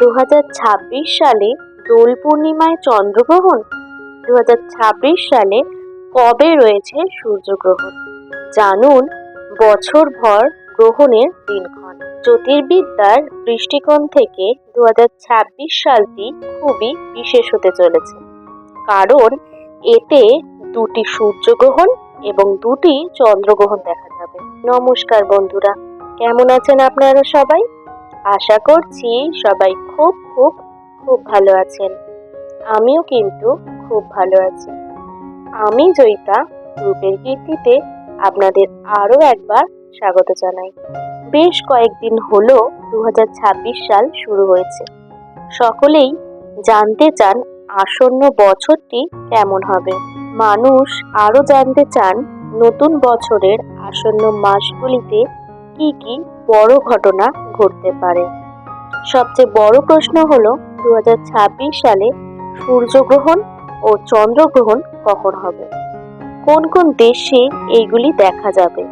দু হাজার ছাব্বিশ সালে দোল পূর্ণিমায় চন্দ্রগ্রহণ। দু হাজার ছাব্বিশ সালে কবে রয়েছে সূর্যগ্রহণ? জানুন বছরভর গ্রহণের দিনক্ষণ। জ্যোতির্বিদ্যার দৃষ্টিকোণ থেকে দু হাজার ছাব্বিশ সালটি খুবই বিশেষ হতে চলেছে। কারণ এতে দুটি সূর্যগ্রহণ এবং দুটি চন্দ্রগ্রহণ দেখা যাবে। নমস্কার বন্ধুরা, কেমন আছেন আপনারা সবাই? আশা করছি সবাই খুব খুব খুব ভালো আছেন। আমিও কিন্তু খুব ভালো আছি। আমি জয়িতা, রূপের কীর্তিতে আপনাদের আরও একবার স্বাগত জানাই। বেশ কয়েকদিন হলো দু হাজার ছাব্বিশ সাল শুরু হয়েছে। সকলেই জানতে চান আসন্ন বছরটি কেমন হবে। মানুষ আরও জানতে চান নতুন বছরের আসন্ন মাসগুলিতে কি কি বড় ঘটনা ঘটতে পারে। সবচেয়ে বড় প্রশ্ন হলো দু হাজার ছাব্বিশ সালে সূর্যগ্রহণ ও চন্দ্রগ্রহণ কখন হবে? কোন কোন দেশে এইগুলি দেখা যাবে?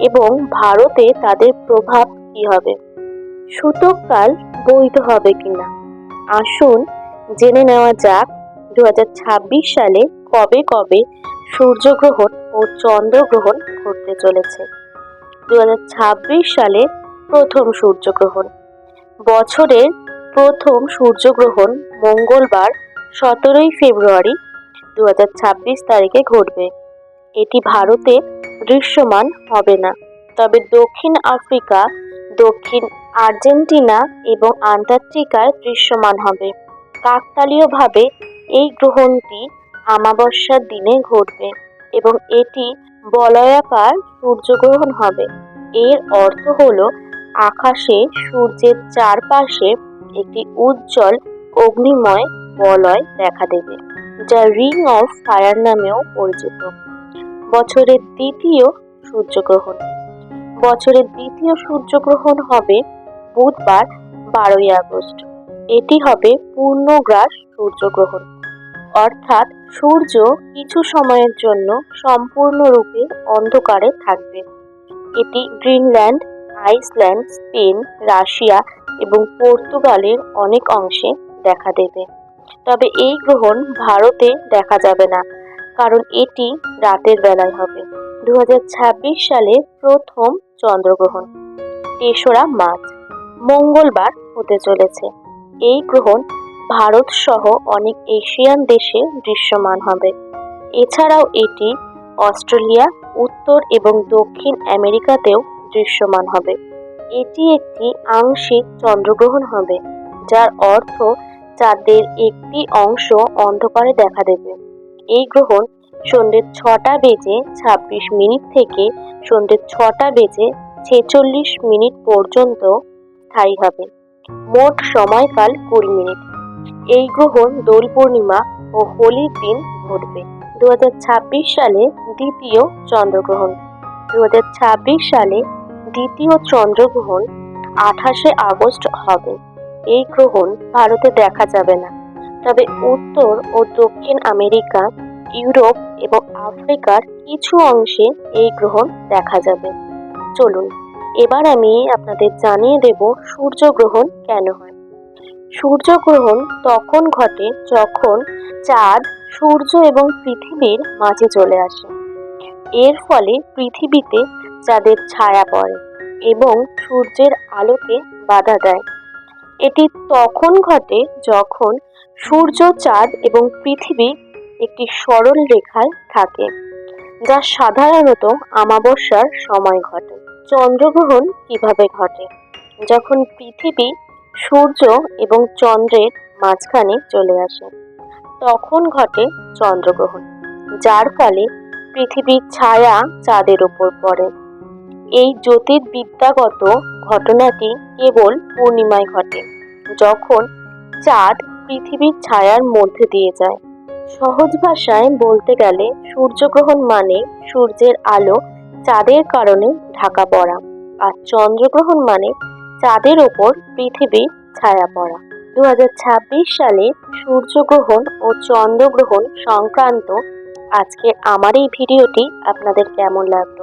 এবং ভারতে তাদের প্রভাব কি হবে? সূতককাল বৈধ হবে কিনা? আসুন জেনে নেওয়া যাক দু হাজার ছাব্বিশ সালে কবে কবে সূর্যগ্রহণ ও চন্দ্রগ্রহণ ঘটতে চলেছে। দু হাজার ছাব্বিশ সালে প্রথম সূর্যগ্রহণ। বছরের প্রথম সূর্যগ্রহণ মঙ্গলবার, সতেরোই ফেব্রুয়ারি দু হাজার ছাব্বিশ তারিখে ঘটবে। এটি ভারতে দৃশ্যমান হবে না। তবে দক্ষিণ আফ্রিকা, দক্ষিণ আর্জেন্টিনা এবং আন্টার্কটিকায় দৃশ্যমান হবে। কাকতালীয়ভাবে এই গ্রহণটি আমাবস্যার দিনে ঘটবে এবং এটি বলয়াকার সূর্যগ্রহণ হবে। এর অর্থ হলো, আকাশে সূর্যের চারপাশে একটি উজ্জ্বল অগ্নিময় বলয় দেখা দেবে, যা রিং অফ ফায়ার নামেও পরিচিত। বছরের দ্বিতীয় সূর্যগ্রহণ। বছরের দ্বিতীয় সূর্যগ্রহণ হবে বুধবার, বারোই আগস্ট। এটি হবে পূর্ণগ্রাস সূর্যগ্রহণ। অর্থাৎ সূর্য কিছু সময়ের জন্য সম্পূর্ণরূপে অন্ধকারে থাকবে। এটি গ্রিনল্যান্ড, আইসল্যান্ড, স্পেন, রাশিয়া এবং পর্তুগালের অনেক অংশে দেখা দেবে। তবে এই গ্রহণ ভারতে দেখা যাবে না, কারণ এটি রাতের বেলায় হবে। দু হাজার ছাব্বিশ সালে প্রথম চন্দ্রগ্রহণ, তেসরা মার্চ, মঙ্গলবার হতে চলেছে। এই গ্রহণ ভারত সহ অনেক এশিয়ান দেশে দৃশ্যমান হবে। এছাড়াও এটি অস্ট্রেলিয়া, উত্তর এবং দক্ষিণ আমেরিকাতেও দৃশ্যমান হবে। এটি একটি আংশিক চন্দ্রগ্রহণ হবে, যার অর্থ চাঁদের একটি অংশ অন্ধকারে দেখা দেবে। এই গ্রহণ সন্ধ্যে ছটা বেজে ছাব্বিশ মিনিট থেকে সন্ধ্যে ছটা বেজে ছেচল্লিশ মিনিট পর্যন্ত স্থায়ী হবে। মোট সময়কাল কুড়ি মিনিট। এই গ্রহণ দোল পূর্ণিমা ও হোলির দিন ঘটবে। দু হাজার ছাব্বিশ সালে দ্বিতীয় চন্দ্রগ্রহণ। দু হাজার ছাব্বিশ সালে দ্বিতীয় চন্দ্রগ্রহণ আঠাশে আগস্ট হবে। এই গ্রহণ ভারতে দেখা যাবে না। তবে উত্তর ও দক্ষিণ আমেরিকা, ইউরোপ এবং আফ্রিকার কিছু অংশে এই গ্রহণ দেখা যাবে। চলুন, এবার আমি আপনাদের জানিয়ে দেব সূর্যগ্রহণ কেন হয়। সূর্যগ্রহণ তখন ঘটে যখন চাঁদ, সূর্য এবং পৃথিবীর মাঝে চলে আসে। এর ফলে পৃথিবীতে চাঁদের ছায়া পড়ে এবং সূর্যের আলোকে বাধা দেয়। এটি তখন ঘটে যখন সূর্য, চাঁদ এবং পৃথিবী একটি সরল রেখায় থাকে, যা সাধারণত আমাবস্যার সময় ঘটে। চন্দ্রগ্রহণ কীভাবে ঘটে? যখন পৃথিবী সূর্য এবং চন্দ্রের মাঝখানে চলে আসে। তখন ঘটে চন্দ্রগ্রহণ, যার ফলে পৃথিবীর ছায়া চাঁদের ওপর পড়ে। এই জ্যোতির্বিদ্যাগত ঘটনাটি কেবল পূর্ণিমায় ঘটে, যখন চাঁদ পৃথিবীর ছায়ার মধ্যে দিয়ে যায়। সহজ ভাষায় বলতে গেলে, সূর্যগ্রহণ মানে সূর্যের আলো চাঁদের কারণে ঢাকা পড়া, আর চন্দ্রগ্রহণ মানে চাঁদের ওপর পৃথিবীর ছায়া পড়া। দু হাজার ছাব্বিশ সালে সূর্যগ্রহণ ও চন্দ্রগ্রহণ সংক্রান্ত আজকে আমার এই ভিডিওটি আপনাদের কেমন লাগল?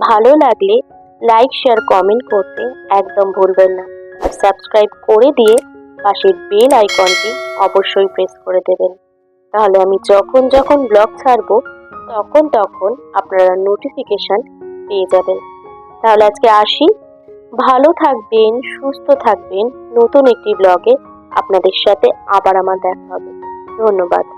ভালো লাগলে লাইক, শেয়ার, কমেন্ট করতে একদম ভুলবেন না। আর সাবস্ক্রাইব করে দিয়ে পাশের বেল আইকনটি অবশ্যই প্রেস করে দেবেন। তাহলে আমি যখন যখন ব্লগ ছাড়বো, তখন তখন আপনারা নোটিফিকেশন পেয়ে যাবেন। তাহলে আজকে আসি। ভালো থাকবেন সুস্থ থাকবেন। নতুন একটি ব্লগে আপনাদের সাথে আবার আমার দেখা হবে। ধন্যবাদ।